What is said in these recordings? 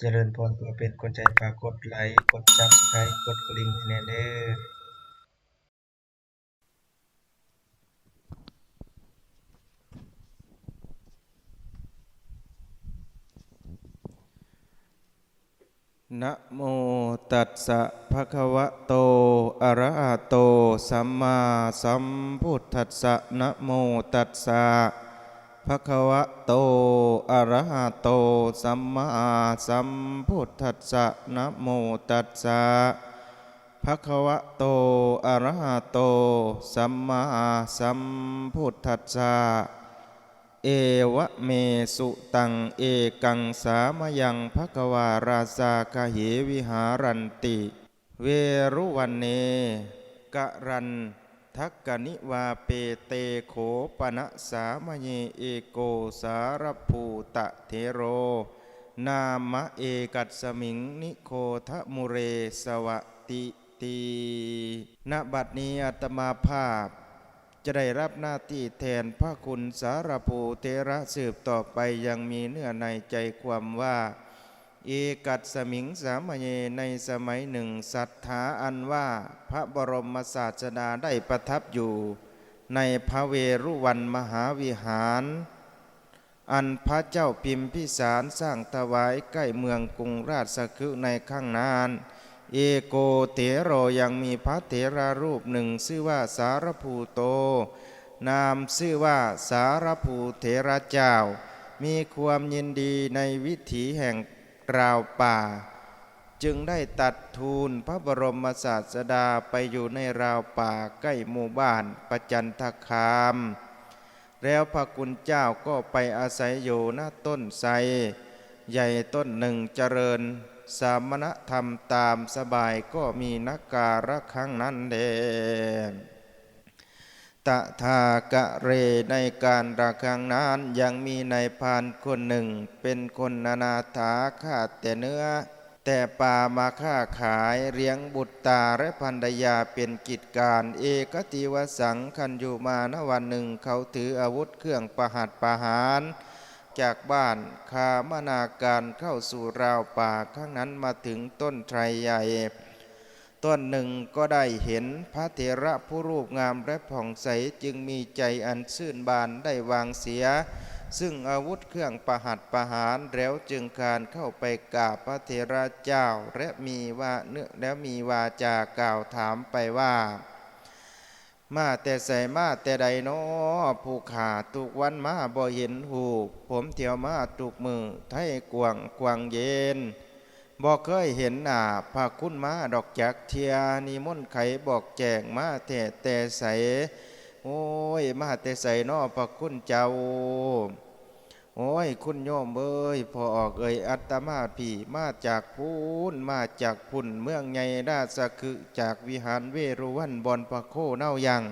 เจริญพรเพื่อเป็นคนใจฝากกดไลค์ กดซับสไครต์กดกริ่งให้แน่เด้อนะโมตัสสะภะคะวะโต อะระหะโต สัมมาสัมพุทธัสสะนะโมตัสสะ ภคะวะโตอะระหะโต สัมมาสัมพุทธัสสะนะโมตัสสะภคะวะโตอะระหะโต สัมมาสัมพุทธัสสะเอวะเมสุตังเอกังสามยังภควาราชาคเหวิหารันติ เวรุวันเนกะรัน ทักกนิวาเปเตโขปนะสามเยเอโกสารภูตะเทโร นามะเอกัสมิงนิโคทะมุเรสวะติตีณบัดนี้อาตมาภาพ จะได้รับหน้าที่แทนพระคุณสารภูเทระสืบต่อไปยังมีเนื้อในใจความว่า เอกัสมิงสามเณในสมัยหนึ่งศรัทธาอันว่าพระบรมศาสดาได้ประทับอยู่ ในพระเวรุวันมหาวิหาร อันพระเจ้าพิมพิสารสร้างถวายใกล้เมืองกรุงราชสคฤห์ในข้างนาน เอโกเถโรยังมีพระเถรารูปหนึ่งชื่อว่าสารภูโต นามชื่อว่าสารภูเถระเจ้า มีความยินดีในวิถีแห่ง ราวป่า จึงได้ตัดทูลพระบรมศาสดาไปอยู่ในราวป่าใกล้หมู่บ้านประจันทคาม แล้วพระกุณเจ้าก็ไปอาศัยอยู่หน้าต้นไทรใหญ่ต้นหนึ่งเจริญ สามณธรรมตามสบายก็มีนักการะครั้งนั้นเด ตถากะเรในการระครังนั้นยังมีนายพานคนหนึ่ง เป็นคนนานาถาขาดแต่เนื้อ แต่ป่ามาค้าขายเลี้ยงบุตรตาและพันธยาเป็นกิจการ เอกติวสังคันอยู่มาณวันหนึ่งเขาถืออาวุธเครื่องประหัตประหารจากบ้านคามนาการเข้าสู่ราวป่าข้างนั้นมาถึงต้นไทรใหญ่ ต้นหนึ่งก็ได้เห็นพระเถระผู้รูปงามและผ่องใสจึงมีใจอันชื่นบานได้วางเสีย ซึ่งอาวุธเครื่องประหัตประหารแล้วจึงการเข้าไปกราบพระเถระเจ้าและมีว่าเนื้อแล้วมีวาจากล่าวถามไปว่า มาแต่ใส่มาแต่ใดนอผู้ขาทุกวันมาบ่เห็นหูผมเที่ยวมาทุกมือไทยกวางกวางเย็น บ่เคยเห็นหน้าพาคุณมาดอกจักเทียนิมนต์ไขบอกแจงมาแต่แต่ใสโอ้ยมาแต่ใสนอพระคุณเจ้า โอ้ยคุณโยมเอ้ยพอออกเอ่ยอัตมาพี่มาจากพูนมาจากพุ่นเมืองไงราชคือจากวิหารเวรุวันบอนพะโคเน่ายัง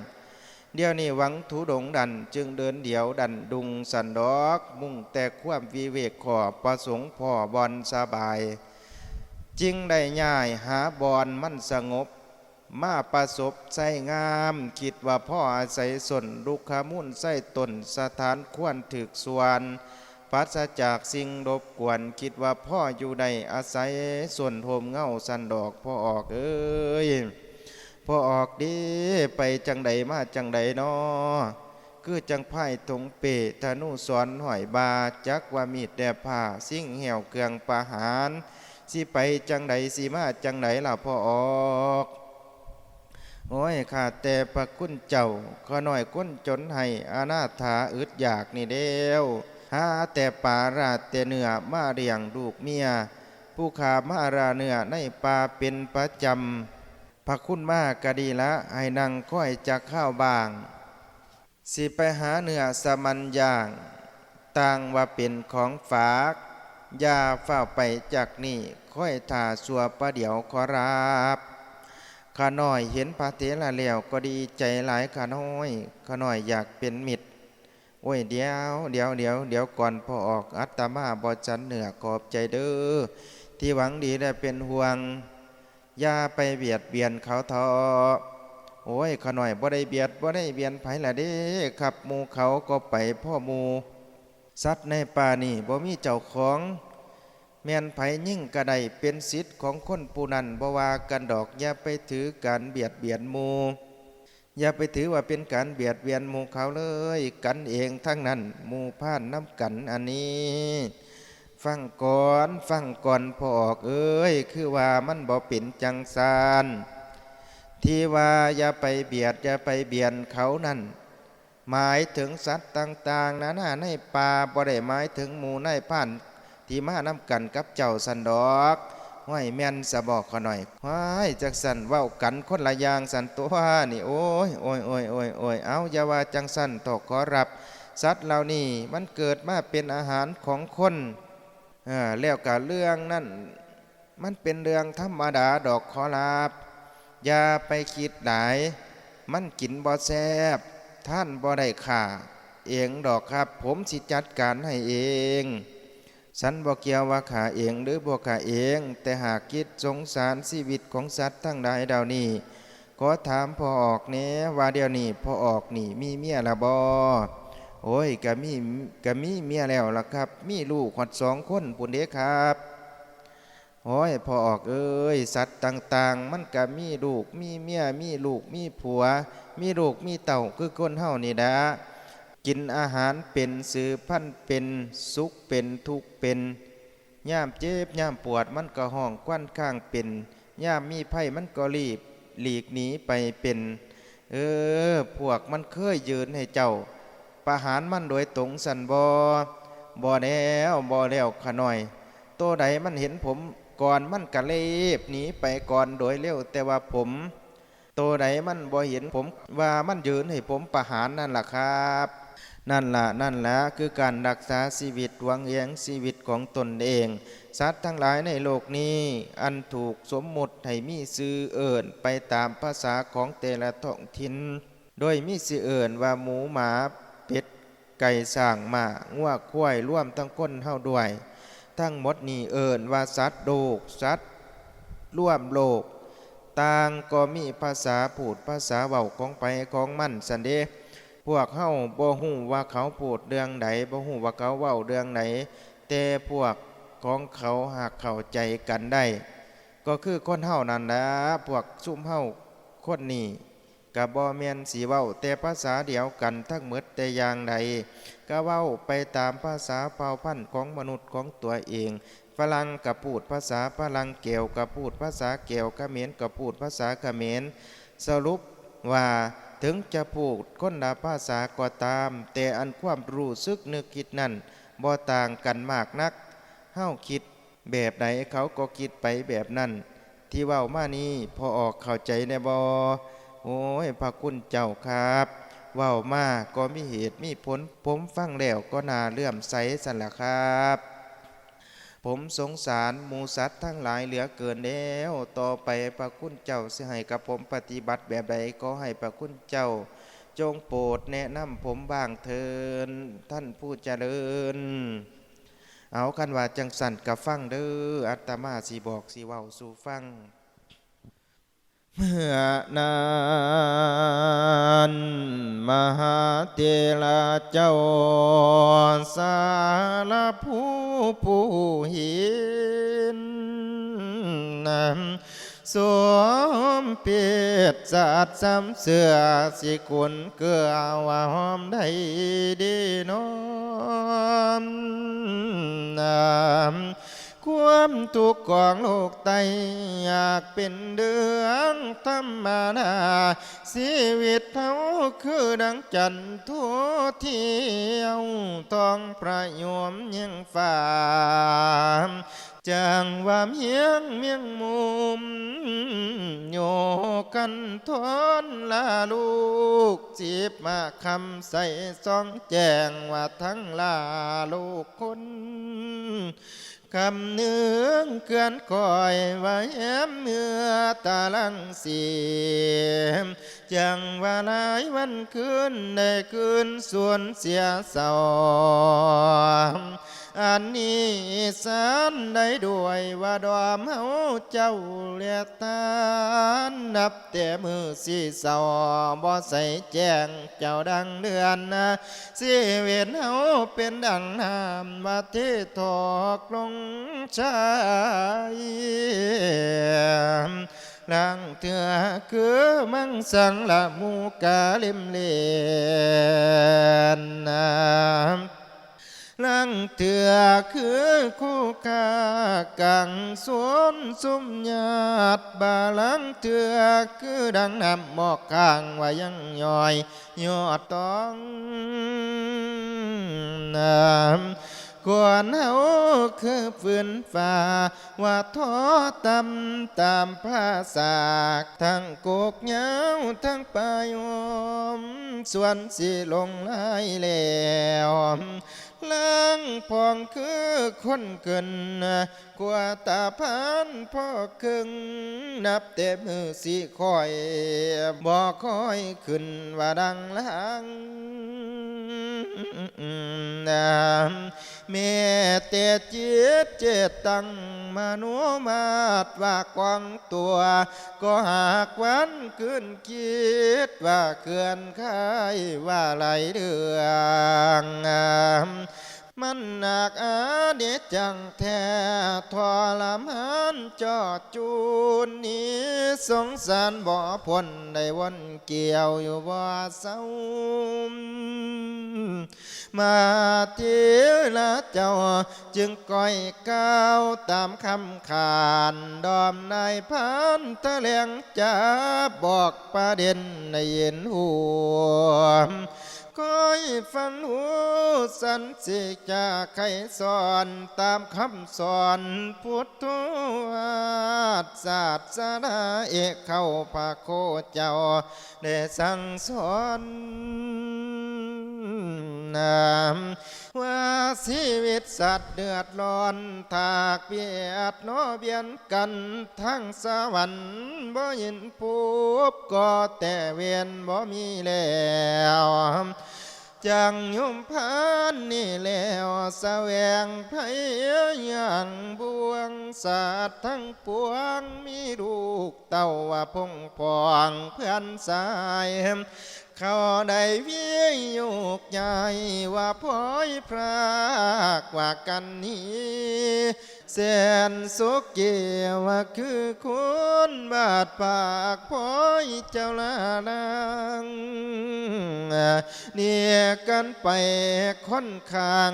เดี๋ยวนี้หวังถูดงดันจึงเดินเดี่ยวดันดุงสันดอก มุ่งแต่ความวิเวกขอประสงค์พ่อบอนสบาย จึงได้ย่ายหาบอนมันสงบ มาประสบใส่งาม คิดว่าพ่ออาศัยสนลุกขมุ่นใส่ตนสถานควรถึกส่วนปราศจากสิ่งรบกวนคิดว่าพ่ออยู่ใดอาศัยส่วนโฮมเงาสันดอกพ่อออกเอ้ยพ่อออกดีไปจังใดมาจังใดนอคือจังไพ่ตงเปะธนูสอนหอยบาจักว่ามีดแด่ผ้าสิ่งเหี่ยวเครื่องประหาร สิไปจังใดสิมาจังใดล่ะพ่อออกโอ้ยข้าแต่พระคุณเจ้าขอหน่อยก้นจนให้อาณาถาอึดอยากนี่เดียวหาแต่ป่าราแต่เนื้อมาเรียงลูกเมีย ผู้ขามาราเนื้อในป่าเป็นประจำพระคุณมากกะดีละให้นังค่อยจะข้าวบาง สิไปหาเนื้อสมันย่างต่างว่าเป็นของฝากอย่าเฝ้าไปจากนี่ ค่อยถ่าสัวประเดี๋ยวขอรับข้าน้อยเห็นพระเถระแล้วก็ดีใจหลายข้าน้อยข้าน้อยอยากเป็นมิตรโอ้ยเดี๋ยวเดี๋ยวเดี๋ยวเดี๋ยวก่อนพอออกอัตมาบอจันเหนือขอบใจเด้อที่หวังดีได้เป็นห่วงอย่าไปเบียดเบียนเขาทอโอ้ยข้าน้อยบ่ได้เบียดบ่ได้เบียนไผละเด้ขับมูเขาก็ไปพ่อมูสัตว์ในป่านี่บ่มีเจ้าของ แม่นไผยิ่งกระไดเป็นสิทธิ์ของคนผู้นั้นบว่ากันดอกอย่าไปถือการเบียดเบียนมูอย่าไปถือว่าเป็นการเบียดเบียนมูเขาเลย กันเองทั้งนั้นมู่านน้ำกันอันนี้ ฟังก่อนฟังก่อนพอออกเอ้ยคือว่ามันบ่เป็นจังซานที่ว่าอย่าไปเบียดอย่าไปเบียนเขานั่นหมายถึงสัตว์ต่าง ๆนะนะในป่าบ่ได้หมายถึงหมูในผ่าน ที่มานำกันกับเจ้าสันดอกห้อยแม่นสะบอกขอหน่อยห้อยจักสันเว้ากันคนละอย่างสันตัวนี่โอ้ยโอ้ยโอ้ยโอ้ยโอ้ยเอาอย่าว่าจังสันตกขอรับ สัตว์เหล่านี้มันเกิดมาเป็นอาหารของคนอ่าแล้วกะเรื่องนั่นมันเป็นเรื่องธรรมดาดอกขอรับอย่าไปคิดหลาย มันกินบ่แซบท่านบ่ได้ข่าเองดอกครับ ผมสิจัดการให้เอง สันบอกเกี่ยวว่าขาเองหรือบอกขาเอง แต่หากคิดสงสารชีวิตของสัตว์ทั้งหลายดาวนี้ขอถามพอออกเนี้ว่าเดียวนี้พอออกนี่มีเมียละบอโอ้ยกะมีกะมีเมียแล้วล่ะครับ มีลูกขดสองคนปุ่นเด้ครับโอ้ยพอออกเอ้ยสัตว์ต่าง ๆ มันกะมีลูกมีเมียมีลูกมีผัว มีลูกมีเต่าคือคนเฮานี่ดะ กินอาหารเป็นสือพันเป็นสุขเป็นทุกเป็นย่ามเจ็บย่ามปวดมันก็ห้องควันข้างเป็นย่ามมีไผ่มันก็รีบหลีกหนีไปเป็น เออ พวกมันเคยยืนให้เจ้า ประหารมันโดยตรงสันบอบอแล้วบอแล้วขะหน่อยโตใดมันเห็นผมก่อนมันกะเลบหนีไปก่อนโดยเร็วแต่ว่าผม โตใดมันบ่เห็นผมว่ามันยืนให้ผมประหารนั่นล่ะครับ นั่นละนั่นละคือการรักษาชีวิตหวังเลี้ยงชีวิตของตนเอง สัตว์ทั้งหลายในโลกนี้ อันถูกสมมุติให้มีซื้อเอิ่นไปตามภาษาของแต่ละท้องถิ่นโดยมีซื้อเอิ่นว่าหมูหมาเป็ดไก่สร้างหมางัวควายร่วมทั้งคนเฮาด้วย ทั้งหมดนี้เอิ่นว่าสัตว์โลกสัตว์ร่วมโลก ต่างก็มีภาษาพูดภาษาเว้าของไปของมันสันเด พวกเฮาบ่ฮู้ว่าเขาพูดเรื่องใดบ่ฮู้ว่าเขาเว้าเรื่องไหนแต่พวกของเขาหากเข้าใจกันได้ ก็คือคนเฮานั่นนะพวกซุ่มเฮาคนนี้ก็บ่แม่นสิเว้าแต่ภาษาเดียวกันทั้งหมดแต่อย่างใดก็เว้าไปตามภาษาเผ่าพันธุ์ของมนุษย์ของตัวเองฝรั่งก็พูดภาษาฝรั่งเกวก็พูดภาษาเกวเขมรก็พูดภาษาเขมรสรุปว่า ถึงจะพูดคนละภาษาก็ตาม แต่อันความรู้สึกนึกคิดนั่นบ่ต่างกันมากนักเฮาคิดแบบไหนเขาก็คิดไปแบบนั้น ที่ว้ามานี้พอออกเข้าใจในบอโอ้ยพระคุณเจ้าครับว้ามาก็มีเหตุมีผล ผมฟังแล้วก็น่าเลื่อมใสสันละครับ ผมสงสารหมูสัตว์ทั้งหลายเหลือเกินแล้ว ต่อไปพระคุณเจ้าสิให้กับผมปฏิบัติแบบใดก็ให้พระคุณเจ้า จงโปรดแนะนำผมบ้างเถินท่านผู้เจริญ เอาคันว่าจังสันกับฟังเด้ออัตมาสีบอกสีเว้าสู่ฟัง เมื่อนานมหาเทราเจ้าสารผู้ ผู้หินนำสวมเปียดสาดซ้ำเสือสิกุลเกลือว่าหอมได้ดีน้อมนำ ความทุกข์ของโลกไตอยากเป็นเดือนธรรมดาชีวิตเท่าคือดังจันทั่วเที่ยวต้องประโยมยังฝ่ามจังว่าเมียงเมียงมุมโยกันทนลาลูกจีบมาคำใส่ซองแจงว่าทั้งลาลูกคน คำเนื้องเกือนคอยไว้แอมเมื่อตาลังเสียมจังว่าหลายวันคืนได้คืนส่วนเสียเศร้า อันนี้สารได้ด้วยว่าดอมเฮาเจ้าเลียตานนับแต่มือสีเสาบ่ใส่แจ้งเจ้าดังเดือนนะสิเวียนเฮาเป็นดังน้ำว่าที่ทอกลงชายลังเถือคือมังสังละมูกาลิมเล คือคู่กากังสวนสุมญาติบาลังเถือคือดังนำหมอกข้างว่ายังย่อยยอดต้องน้ำกวนเฮาคือฝืนฟ้าว่าท้อตำตามภาษากทั้งโกกเหงาทั้งปลายอมส่วนสิลงลายแล้วางพองคือคนเกินกว่าตาพันพ่อครึ่งนับแต่มือสิคอยบ่คอยขึ้นว่าดังลางแม่แต่จิตเจตตังมโนมาตว่ากวางตัว ก็หากวันขึ้นคิดว่าเขื่อนคายว่าไหลเดือง มันหนักอาเดชจังแท้ทรมานจอดจูนนี้สงสารบ่พ้นได้วนเกี่ยวอยู่บ่เศร้ามาเทีละเจ้าจึงก้อยก้าวตามคำขานดอมนายพันตะเลียงจะบอกประเด็นในเย็นหัว ก้อยฟังหูสันสิจะใครสอนตามคำสอนพุทธศาสนาเอกเข้าพระโคเจ้าได้สั่งสอน นามว่าชีวิตสัตว์เดือดร้อนถากเบียดโนเบียนกันทั้งสวรรค์บ่ยินปูบก็แต่เวียนบ่มีแล้วจังยุมพันนี่แล้วแสวงไพอย่างบวงศาสตร์ทั้งปวงมีลูกเต้าว่าพงพองเพื่อนสาย เขาได้เวียโยกใหญ่ว่าพ้อยพรากว่ากันนี้แสนสุขเกี่ยวว่าคือคุณบาดปากพ้อยเจ้าลาลังเนี่ยกันไปค่อนข้าง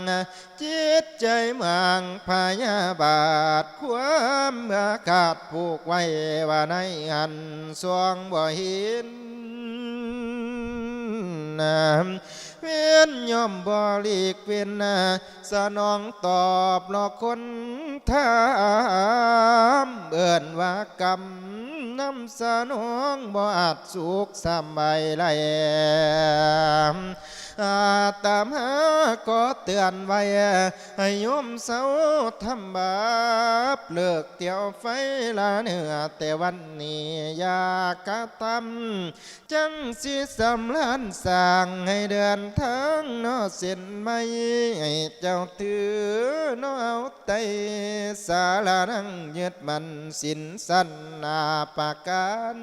จิตใจมังพยาบาท ความอากาศผูกไว้ว่าในหันสวงบ่เห็น นาเวียนย่อมบริกเว้นนาสนองตอบหลอกคนถามเอิ่นว่ากรรมน้ำสนองบ่อาจสุขสมัยไหล ตามหาก็เตือนไว้ให้โยมเศร้าทำบาปเลิกเที่ยวไฟละเนื้อแต่วันนี้อยากกระทำจังสิสำลันสร้างให้เดินทางนอเส้นไม่ให้เจ้าถือนอเอาไตสาลานังยึดมันสินสันนาปาการ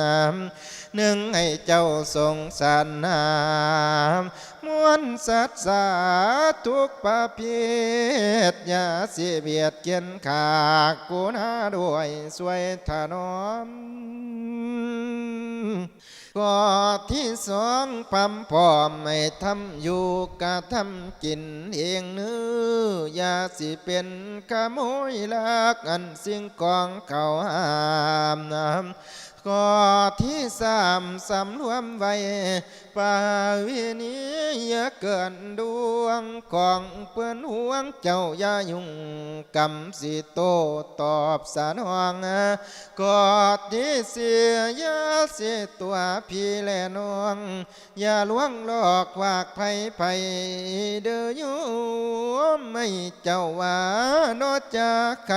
นามหนึ่งให้เจ้าทรงสารนามมวลสัตสาทุกประเภทอย่าเสียเบียดเกียนขากูนาด้วยสวยถนอมก็ที่สองพัมพอมไม่ทำอยู่กะทำกินเองเนื้ออย่าสิเป็นขโมยลักอันสิ่งกองเขาหามน้ำ ก็ที่สามสำรวมไว้ ปาวินียเกินดวงของเพื่อนห่วงเจ้าอย่ายุ่งกำสิโตตอบสานวงกอดที่เสียยาเสียตัวพี่แลนวงอย่าลวงหลอกวากไผไผเด้อยู่ไม่เจ้าว่านอจากใคร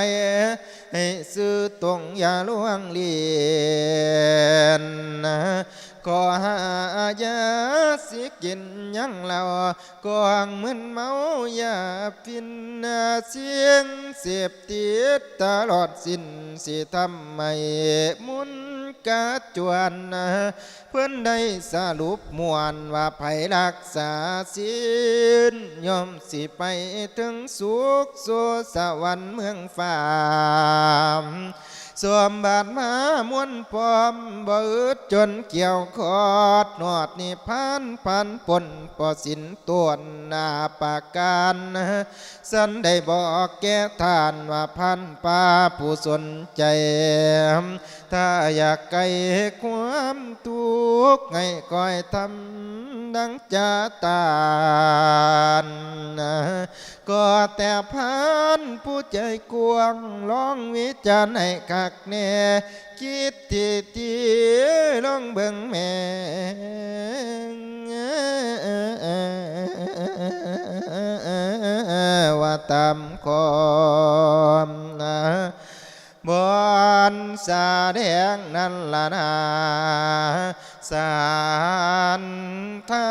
ให้ซื้อตรงอย่าลวงเลียนนะ ขอหายาสิกินยังเรากองมึนเมายาฟินเสียงเสียบติดตลอดสิ้นสิทำไม่มุนกะจวนเพื่อนได้สรุปมวลว่าไผรักษาศีลยอมสิไปถึงสุขสุสวรรค์เมืองฟ้า สวมบาทมามวนปอมบ่อึดจนเกี่ยวคอดนอดนิพพานพันปนปอสินตวนาปากการสันได้บอกแก่ทานว่าพันป่าผู้สนใจ ถ้าอยากไกลความทุกข์ไงก้อยทำดังจะตานก็แต่พันผู้ใจกวางลองวิจารณ์ให้คักแน่คิดที่ที่ลองเบิ่งแม่ว่าตามคอมนะบอนสาแดงนั่นละนาสารทา